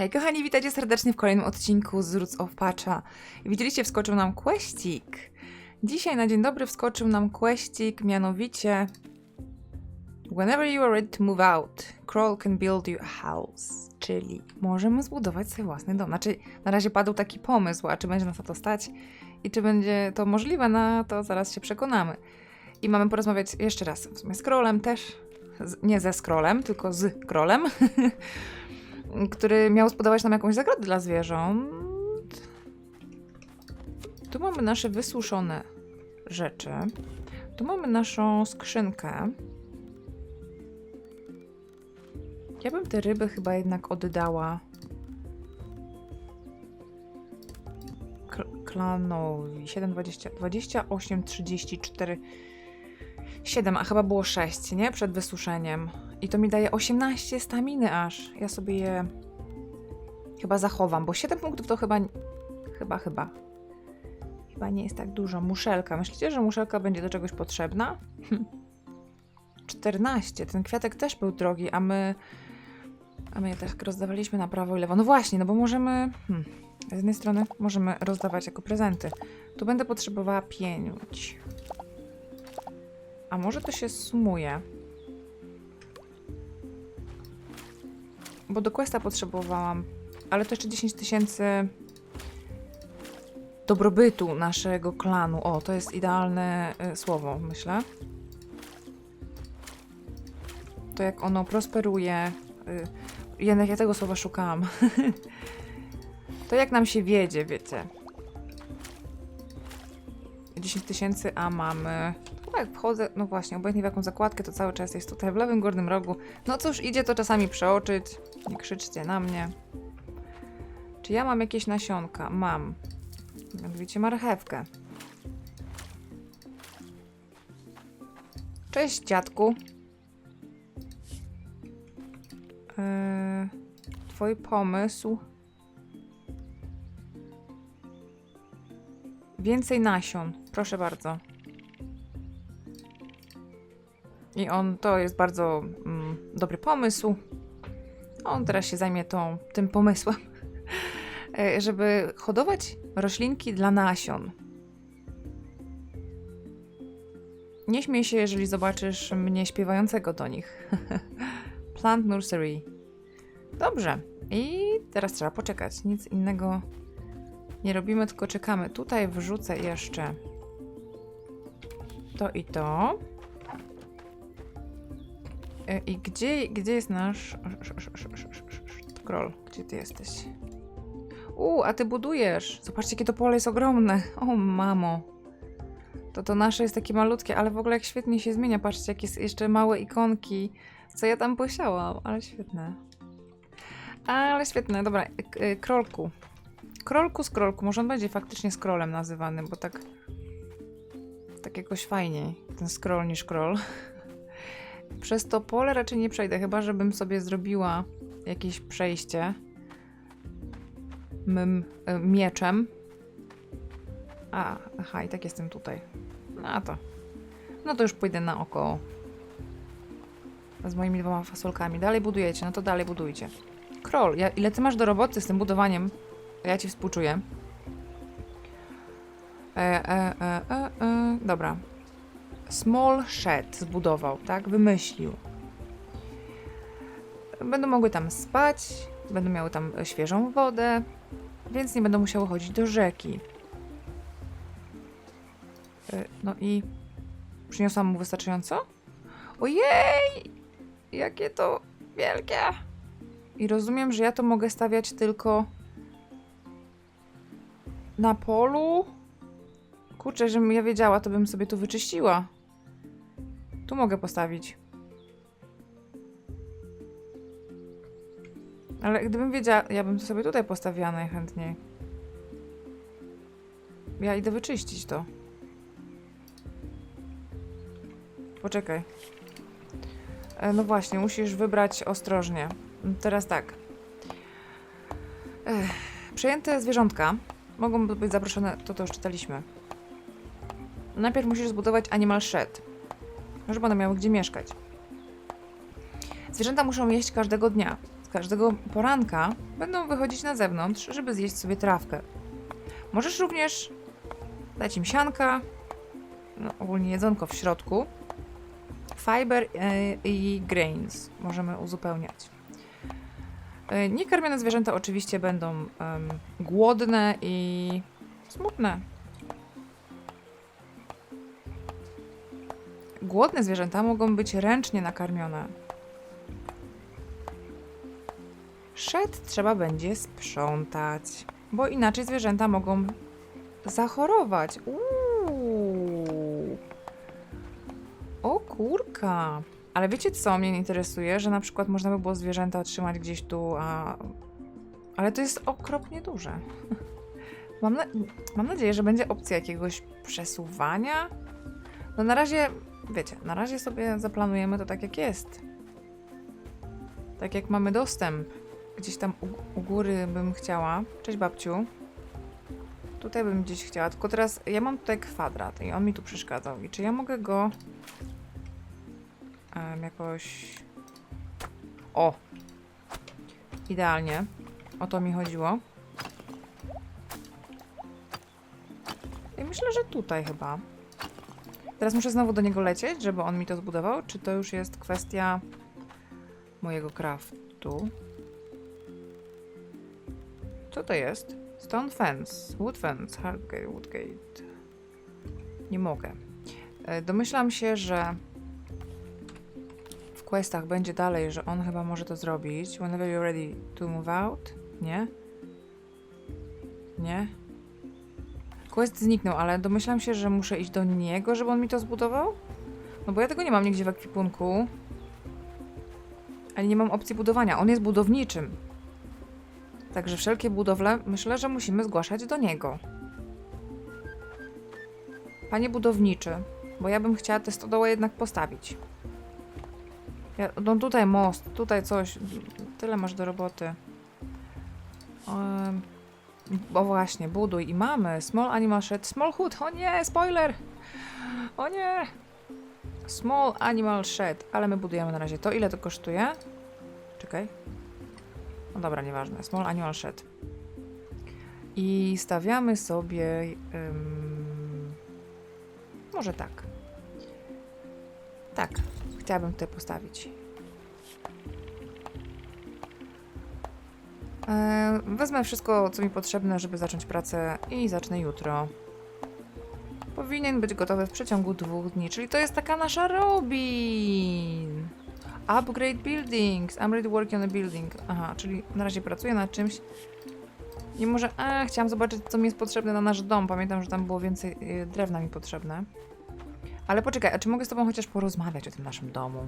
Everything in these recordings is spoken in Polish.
Hej kochani, witajcie serdecznie w kolejnym odcinku z Roots of Patcha. Widzieliście, wskoczył nam questik. Dzisiaj na dzień dobry wskoczył nam questik, mianowicie Whenever you are ready to move out, Crawl can build you a house. Czyli możemy zbudować sobie własny dom. Znaczy, na razie padł taki pomysł, a czy będzie nas na to stać i czy będzie to możliwe, no to zaraz się przekonamy. I mamy porozmawiać jeszcze raz w sumie z Krolem też. Z, nie ze Scrollem, tylko z Krolem. który miał zbudować nam jakąś zagrodę dla zwierząt. Tu mamy nasze wysuszone rzeczy. Tu mamy naszą skrzynkę. Ja bym te ryby chyba jednak oddała Kl- klanowi. 7, 20, 28, 34, 7, a chyba było 6, nie? Przed wysuszeniem. I to mi daje 18 staminy aż. Ja sobie je chyba zachowam, bo 7 punktów to chyba. Chyba, chyba. Chyba nie jest tak dużo. Muszelka. Myślicie, że muszelka będzie do czegoś potrzebna? Hm. 14. Ten kwiatek też był drogi, a my. A my je tak rozdawaliśmy na prawo i lewo. No właśnie, no bo możemy. Hmm. Z jednej strony możemy rozdawać jako prezenty. Tu będę potrzebowała pieniądz. A może to się sumuje? Bo do questa potrzebowałam, ale to jeszcze 10 tysięcy dobrobytu naszego klanu. O, to jest idealne y, słowo, myślę. To jak ono prosperuje. Y, jednak ja tego słowa szukałam. to jak nam się wiedzie, wiecie. 10 tysięcy, a mamy. Jak wchodzę, no właśnie, obojętnie w jaką zakładkę, to cały czas jest tutaj w lewym górnym rogu. No cóż, idzie to czasami przeoczyć. Nie krzyczcie na mnie. Czy ja mam jakieś nasionka? Mam. Mianowicie marchewkę. Cześć, dziadku. Yy, twój pomysł. Więcej nasion. Proszę bardzo. I on, to jest bardzo mm, dobry pomysł. On teraz się zajmie tą, tym pomysłem, żeby hodować roślinki dla nasion. Nie śmiej się, jeżeli zobaczysz mnie śpiewającego do nich. Plant Nursery. Dobrze. I teraz trzeba poczekać. Nic innego nie robimy, tylko czekamy. Tutaj wrzucę jeszcze to i to. E, I gdzie, gdzie jest nasz scroll? Gdzie ty jesteś? U, a ty budujesz. Zobaczcie, jakie to pole jest ogromne. O, mamo. To to nasze jest takie malutkie, ale w ogóle jak świetnie się zmienia. Patrzcie, jakie jeszcze małe ikonki. Co ja tam posiałam, ale świetne. Ale świetne, dobra. k- y, Krolku. Krolku, skrolku. Może on będzie faktycznie scrollem nazywany, bo tak. Tak jakoś fajniej. Ten scroll niż scroll. Przez to pole raczej nie przejdę, chyba żebym sobie zrobiła jakieś przejście mym e, mieczem. A, aha, i tak jestem tutaj. No to. No to już pójdę naokoło. Z moimi dwoma fasolkami. Dalej budujecie, no to dalej budujcie. Kroll, ja, ile ty masz do roboty z tym budowaniem? Ja ci współczuję. E, e, e, e, e. Dobra. Small shed zbudował, tak? Wymyślił. Będą mogły tam spać, będą miały tam świeżą wodę, więc nie będą musiały chodzić do rzeki. E, No i przyniosłam mu wystarczająco? Ojej! Jakie to wielkie! I rozumiem, że ja to mogę stawiać tylko na polu. Kurczę, żebym ja wiedziała, to bym sobie tu wyczyściła. Tu mogę postawić. Ale gdybym wiedziała, ja bym to sobie tutaj postawiła najchętniej. Ja idę wyczyścić to. Poczekaj. E, No właśnie, musisz wybrać ostrożnie. Teraz tak. Ech, przejęte zwierzątka mogą być zaproszone, to to już czytaliśmy. Najpierw musisz zbudować animal shed, żeby one miały gdzie mieszkać. Zwierzęta muszą jeść każdego dnia. każdego poranka będą wychodzić na zewnątrz, żeby zjeść sobie trawkę. Możesz również dać im sianka, no, ogólnie jedzonko w środku, fiber e, i grains możemy uzupełniać. E, Niekarmione zwierzęta oczywiście będą em, głodne i smutne. Głodne zwierzęta mogą być ręcznie nakarmione. Szed trzeba będzie sprzątać, bo inaczej zwierzęta mogą zachorować. Uuu. O kurka. Ale wiecie co mnie interesuje? Że na przykład można by było zwierzęta trzymać gdzieś tu, a... Ale to jest okropnie duże. Mam, na... Mam nadzieję, że będzie opcja jakiegoś przesuwania. No na razie, wiecie, na razie sobie zaplanujemy to tak jak jest. Tak jak mamy dostęp. Gdzieś tam u, u góry bym chciała. Cześć babciu. Tutaj bym gdzieś chciała, tylko teraz ja mam tutaj kwadrat i on mi tu przeszkadzał. I czy ja mogę go em, jakoś... O! Idealnie. O to mi chodziło. I myślę, że tutaj chyba. Teraz muszę znowu do niego lecieć, żeby on mi to zbudował? Czy to już jest kwestia mojego craftu? Co to jest? Stone fence, wood fence, hardgate, woodgate. Nie mogę. E, Domyślam się, że w questach będzie dalej, że on chyba może to zrobić. Whenever you're ready to move out. Nie? Nie? Quest zniknął, ale domyślam się, że muszę iść do niego, żeby on mi to zbudował? No bo ja tego nie mam nigdzie w ekwipunku. Ani nie mam opcji budowania. On jest budowniczym. Także wszelkie budowle myślę, że musimy zgłaszać do niego. Panie budowniczy, bo ja bym chciała te stodołę jednak postawić. Ja, no tutaj most, tutaj coś. Tyle masz do roboty. Um, bo właśnie, buduj i mamy. Small animal shed, small hood. O nie, spoiler! O nie! Small animal shed, ale my budujemy na razie to. Ile to kosztuje? Czekaj. No dobra, nieważne. Small animal shed. I stawiamy sobie. może tak. Tak, chciałabym tutaj postawić. Wezmę wszystko, co mi potrzebne, żeby zacząć pracę i zacznę jutro. Powinien być gotowy w przeciągu dwóch dni, czyli to jest taka nasza Robin. Upgrade buildings. I'm ready working on a building. Aha, czyli na razie pracuję nad czymś. I może, a, chciałam zobaczyć, co mi jest potrzebne na nasz dom. Pamiętam, że tam było więcej y, drewna mi potrzebne. Ale poczekaj, a czy mogę z tobą chociaż porozmawiać o tym naszym domu?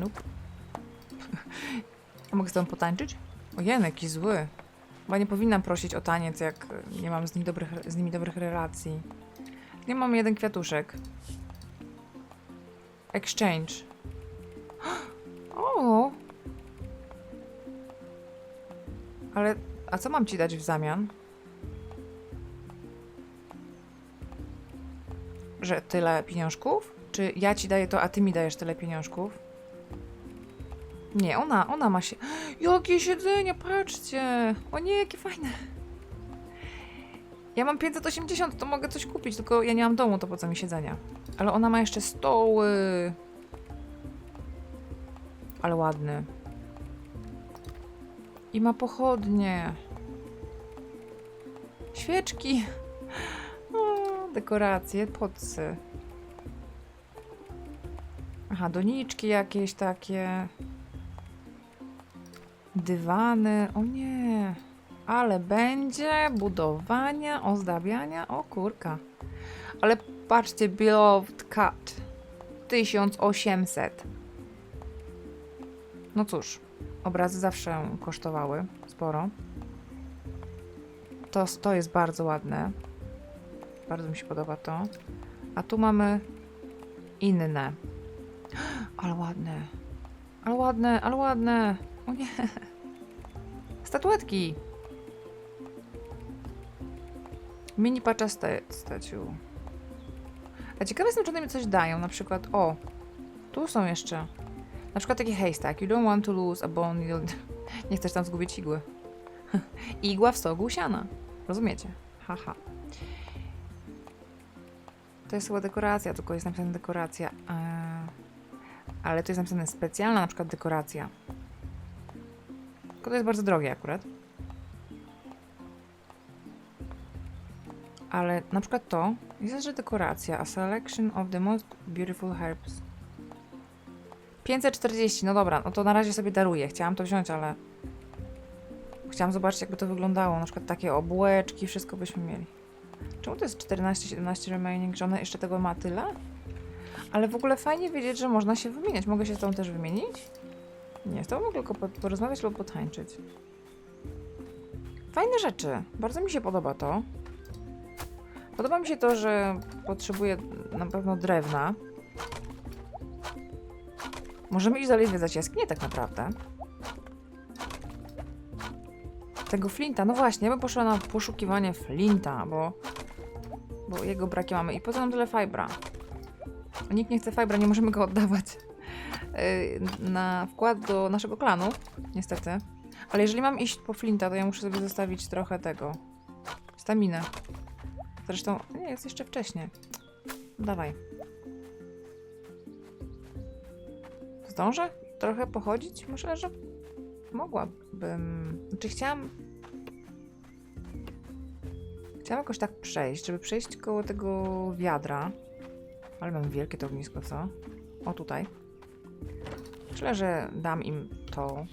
Nope. A mogę z tobą potańczyć? Ojej, jaki zły. Chyba nie powinnam prosić o taniec, jak y, nie mam z, nimi dobrych, z nimi dobrych relacji. Nie mam jeden kwiatuszek. Exchange. O! Ale, a co mam ci dać w zamian? Że tyle pieniążków? Czy ja ci daję to, a ty mi dajesz tyle pieniążków? Nie, ona, ona ma się... Jakie siedzenie, patrzcie! O nie, jakie fajne! Ja mam 580, to mogę coś kupić, tylko ja nie mam domu, to po co mi siedzenia? Ale ona ma jeszcze stoły. Ale ładny. I ma pochodnie. Świeczki. O, dekoracje, podsy. Aha, doniczki jakieś takie. Dywany. O nie. Ale będzie budowania, ozdabiania. O kurka. Ale patrzcie, Beloved Cut. 1800. No cóż, obrazy zawsze kosztowały sporo. To, to jest bardzo ładne. Bardzo mi się podoba to. A tu mamy inne. Ale ładne. Ale ładne, ale ładne. O nie. Statuetki. Mini patcha sta- statue. A ciekawe jestem, czy one mi coś dają. Na przykład, o, Tu są jeszcze. Na przykład taki haystack. You don't want to lose a bone. Nie chcesz tam zgubić igły. Igła w stogu siana. Rozumiecie? Haha. To jest chyba dekoracja, tylko jest napisane dekoracja. Eee, ale to jest napisane specjalna na przykład dekoracja. Tylko to jest bardzo drogie akurat. Ale na przykład to jest, że dekoracja. A selection of the most beautiful herbs. 540, no dobra, no to na razie sobie daruję. Chciałam to wziąć, ale chciałam zobaczyć, jakby to wyglądało. Na przykład takie obłeczki, wszystko byśmy mieli. Czemu to jest 14, 17 remaining, że ona jeszcze tego ma tyle? Ale w ogóle fajnie wiedzieć, że można się wymieniać. Mogę się z tą też wymienić? Nie, tą mogę tylko po- porozmawiać lub potańczyć. Fajne rzeczy. Bardzo mi się podoba to. Podoba mi się to, że potrzebuję na pewno drewna. Możemy iść dalej zwiedzać jaskinię tak naprawdę. Tego flinta, no właśnie, ja bym poszła na poszukiwanie flinta, bo, bo jego braki mamy. I poza nam tyle fibra. Nikt nie chce fibra, nie możemy go oddawać na wkład do naszego klanu, niestety. Ale jeżeli mam iść po flinta, to ja muszę sobie zostawić trochę tego. Staminę. Zresztą, nie, jest jeszcze wcześnie. Dawaj. Zdążę trochę pochodzić? Myślę, że mogłabym. Znaczy chciałam. Chciałam jakoś tak przejść, żeby przejść koło tego wiadra. Ale mam wielkie to ognisko, co? O tutaj. Myślę, że dam im to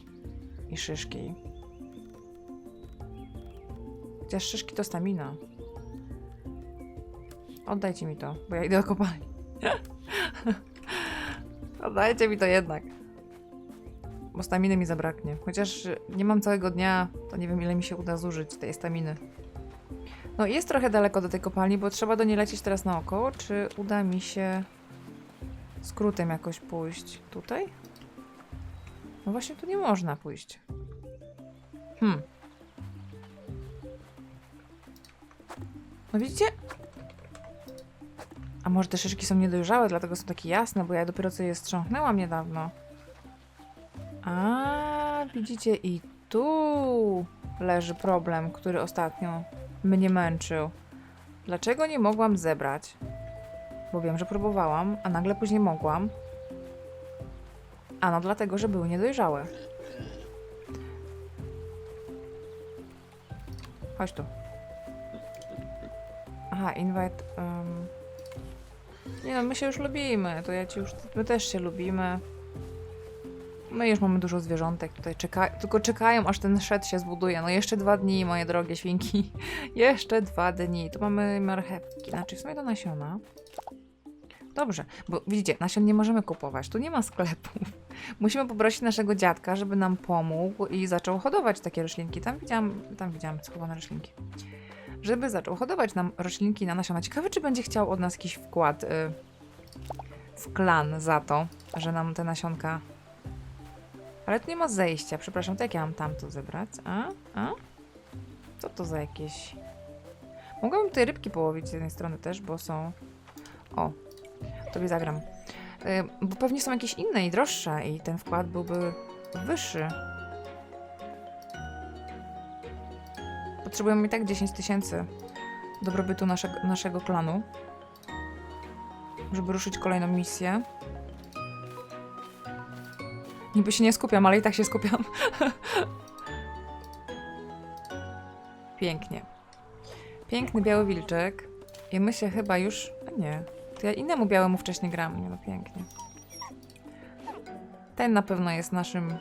i szyszki. Chociaż szyszki to stamina. Oddajcie mi to, bo ja idę do kopalni. Oddajcie mi to jednak. Bo staminy mi zabraknie. Chociaż nie mam całego dnia, to nie wiem ile mi się uda zużyć tej staminy. No jest trochę daleko do tej kopalni, bo trzeba do niej lecieć teraz naokoło. Czy uda mi się skrótem jakoś pójść tutaj? No właśnie tu nie można pójść. Hmm. No widzicie? A może te szyszki są niedojrzałe, dlatego są takie jasne, bo ja dopiero co je strząknęłam niedawno. A, widzicie, i tu leży problem, który ostatnio mnie męczył. Dlaczego nie mogłam zebrać? Bo wiem, że próbowałam, a nagle później mogłam. Ano dlatego, że były niedojrzałe. Chodź tu. Aha, invite. Um... Nie no, my się już lubimy, to ja ci już. My też się lubimy. My już mamy dużo zwierzątek tutaj, czeka... tylko czekają aż ten szed się zbuduje. No jeszcze dwa dni, moje drogie świnki. jeszcze dwa dni. Tu mamy marchewki, znaczy w sumie to nasiona. Dobrze, bo widzicie, nasion nie możemy kupować, tu nie ma sklepów. Musimy poprosić naszego dziadka, żeby nam pomógł i zaczął hodować takie roślinki. Tam widziałam, tam widziałam schowane roślinki. Żeby zaczął hodować nam roślinki na nasiona. Ciekawe, czy będzie chciał od nas jakiś wkład y, w klan za to, że nam te nasionka. Ale tu nie ma zejścia, przepraszam, to jak ja mam tam to zebrać? A? A? Co to za jakieś. Mogłabym tutaj rybki połowić z jednej strony też, bo są. O, tobie zagram. Y, bo pewnie są jakieś inne i droższe, i ten wkład byłby wyższy. Potrzebujemy i tak 10 tysięcy dobrobytu naszego, naszego klanu, żeby ruszyć kolejną misję. Niby się nie skupiam, ale i tak się skupiam. Pięknie. Piękny biały wilczek. I my się chyba już... A nie. To ja innemu białemu wcześniej gram. No, pięknie. Ten na pewno jest naszym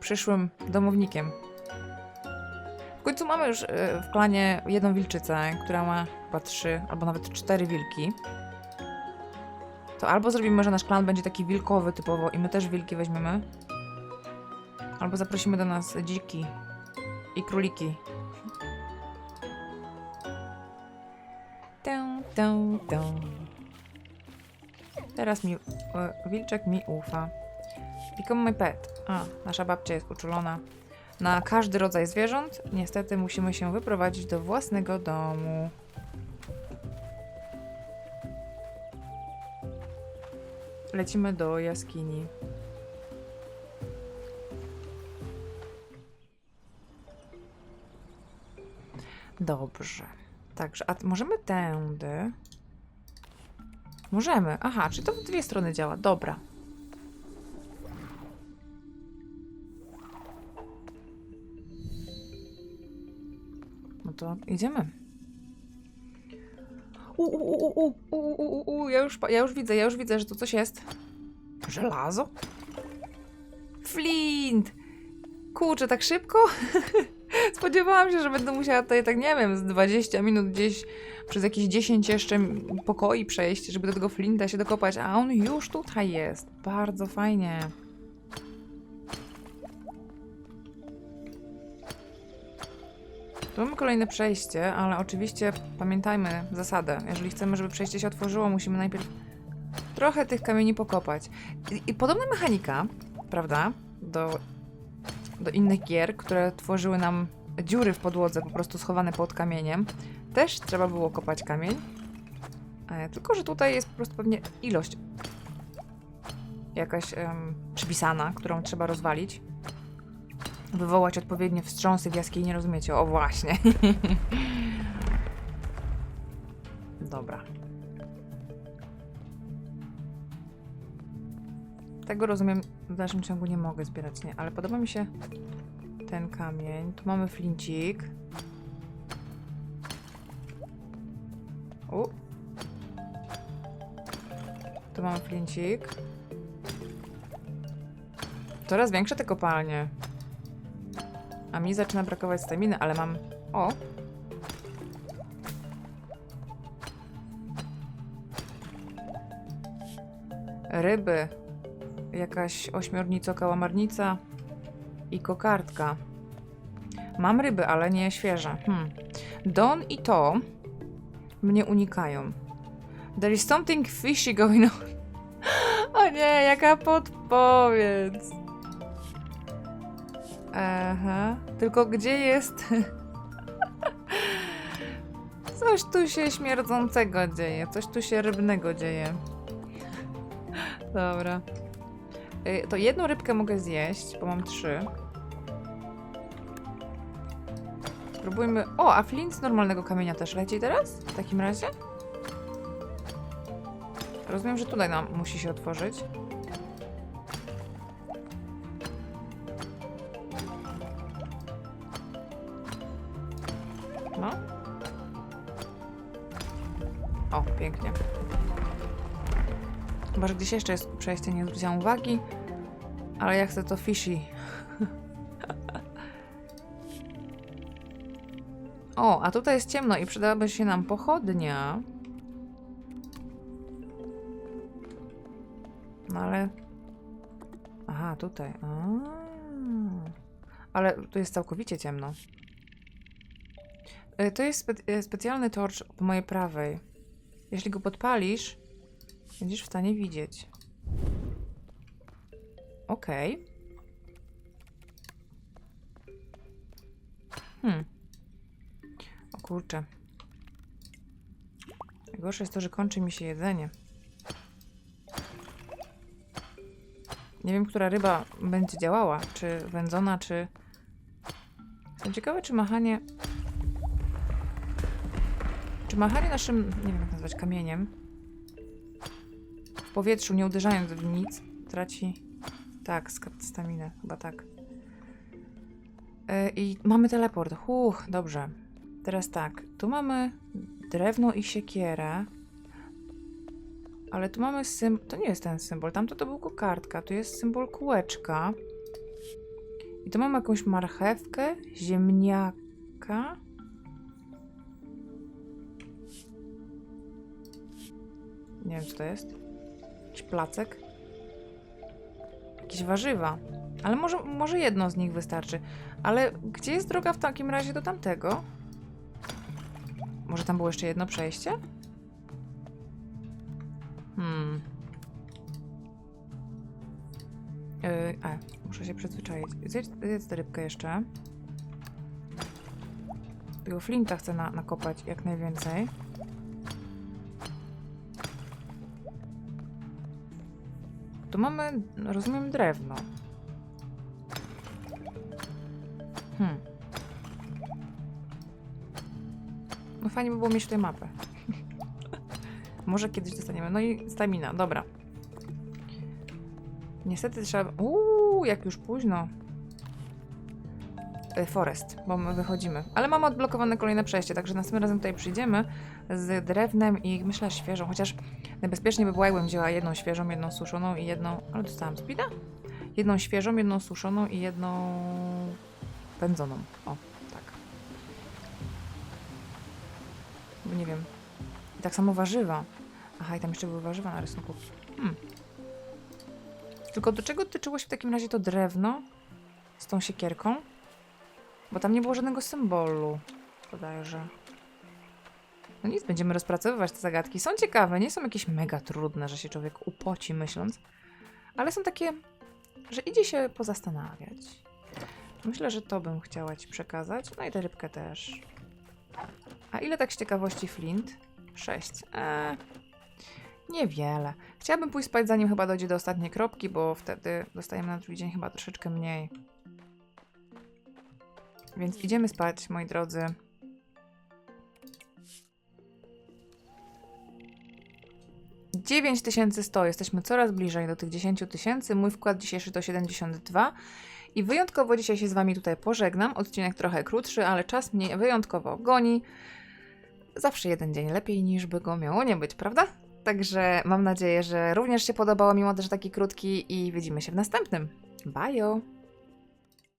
przyszłym domownikiem. W końcu mamy już e, w klanie jedną wilczycę, która ma chyba trzy albo nawet cztery wilki. To albo zrobimy, że nasz klan będzie taki wilkowy typowo i my też wilki weźmiemy. Albo zaprosimy do nas dziki i króliki. Tę, tę, tę. Teraz mi, wilczek mi ufa. Become my pet. A, nasza babcia jest uczulona na każdy rodzaj zwierząt. Niestety musimy się wyprowadzić do własnego domu. lecimy do jaskini. Dobrze. Także, a możemy tędy? Możemy. Aha, czy to w dwie strony działa? Dobra. No to idziemy. U, u, u, u, u, u, u, u, ja już, ja już widzę, ja już widzę, że tu coś jest. Żelazo? Flint! Kurczę, tak szybko? Spodziewałam się, że będę musiała tutaj, tak nie wiem, z 20 minut gdzieś przez jakieś 10 jeszcze pokoi przejść, żeby do tego Flinta się dokopać, a on już tutaj jest. Bardzo fajnie. Tu mamy kolejne przejście, ale oczywiście pamiętajmy zasadę. Jeżeli chcemy, żeby przejście się otworzyło, musimy najpierw trochę tych kamieni pokopać. I, i podobna mechanika, prawda, do, do innych gier, które tworzyły nam dziury w podłodze, po prostu schowane pod kamieniem. Też trzeba było kopać kamień. E, tylko, że tutaj jest po prostu pewnie ilość jakaś em, przypisana, którą trzeba rozwalić. Wywołać odpowiednie wstrząsy w jaskini, rozumiecie? O właśnie. Dobra. Tego rozumiem, w dalszym ciągu nie mogę zbierać, nie, ale podoba mi się ten kamień. Tu mamy flincik. U. Tu mamy flincik. Coraz większe te kopalnie. A mi zaczyna brakować staminy, ale mam... O! Ryby. Jakaś ośmiornico kałamarnica i kokardka. Mam ryby, ale nie świeże. Hmm. Don i to mnie unikają. There is something fishy going on. O nie, jaka podpowiedź. Aha. Tylko gdzie jest... Coś tu się śmierdzącego dzieje. Coś tu się rybnego dzieje. Dobra. Y, To jedną rybkę mogę zjeść, bo mam trzy. Spróbujmy... O, a flint z normalnego kamienia też leci teraz? W takim razie? Rozumiem, że tutaj nam musi się otworzyć. Chyba, że gdzieś jeszcze jest przejście, nie zwróciłam uwagi. Ale ja chcę to fishy. o, a tutaj jest ciemno i przydałaby się nam pochodnia. No ale... Aha, tutaj. A. Ale tu jest całkowicie ciemno. Y, To jest spe y, specjalny torcz po mojej prawej. Jeśli go podpalisz, będziesz w stanie widzieć. Okej. Hmm. O kurczę. Najgorsze jest to, że kończy mi się jedzenie. Nie wiem, która ryba będzie działała. Czy wędzona, czy... Jestem ciekawa, czy machanie... Czy machanie naszym, nie wiem jak nazwać, kamieniem powietrzu, nie uderzając w nic, traci... Tak, staminę, chyba tak. Yy, I mamy teleport. Huch, dobrze. Teraz tak, tu mamy drewno i siekierę. Ale tu mamy symbol. To nie jest ten symbol. Tamto to był kokardka. Tu jest symbol kółeczka. I tu mamy jakąś marchewkę, ziemniaka. Nie wiem, co to jest. Placek. Jakieś warzywa. Ale może, może jedno z nich wystarczy. Ale gdzie jest droga w takim razie do tamtego? Może tam było jeszcze jedno przejście? Hmm. A, muszę się przyzwyczaić. Zjedz, zjedz tę rybkę jeszcze. Tego flinta chcę na, nakopać jak najwięcej. Tu mamy, rozumiem, drewno. Hmm. No fajnie by było mieć tutaj mapę. Może kiedyś dostaniemy. No i stamina, dobra. Niestety trzeba... Uuu, jak już późno. E, Forest, bo my wychodzimy. Ale mamy odblokowane kolejne przejście, także następnym razem tutaj przyjdziemy z drewnem i myślę świeżą, chociaż najbezpieczniej by było, jakbym wzięła jedną świeżą, jedną suszoną i jedną... Ale dostałam speeda? Jedną świeżą, jedną suszoną i jedną pędzoną. O, tak. Bo nie wiem. I tak samo warzywa. Aha, i tam jeszcze były warzywa na rysunku. Hmm. Tylko do czego tyczyło się w takim razie to drewno z tą siekierką? Bo tam nie było żadnego symbolu, bodajże. No nic, będziemy rozpracowywać te zagadki. Są ciekawe, nie są jakieś mega trudne, że się człowiek upoci myśląc, ale są takie, że idzie się pozastanawiać. Myślę, że to bym chciała Ci przekazać. No i tę rybkę też. A ile tak z ciekawości Flint? Sześć. Eee, niewiele. Chciałabym pójść spać zanim chyba dojdzie do ostatniej kropki, bo wtedy dostajemy na drugi dzień chyba troszeczkę mniej. Więc idziemy spać, moi drodzy. Dziewięć tysięcy sto. Jesteśmy coraz bliżej do tych 10 tysięcy. Mój wkład dzisiejszy to 72. I wyjątkowo dzisiaj się z Wami tutaj pożegnam. Odcinek trochę krótszy, ale czas mnie wyjątkowo goni. Zawsze jeden dzień lepiej niż by go miało nie być, prawda? Także mam nadzieję, że również się podobało, mimo że taki krótki i widzimy się w następnym. Bajo!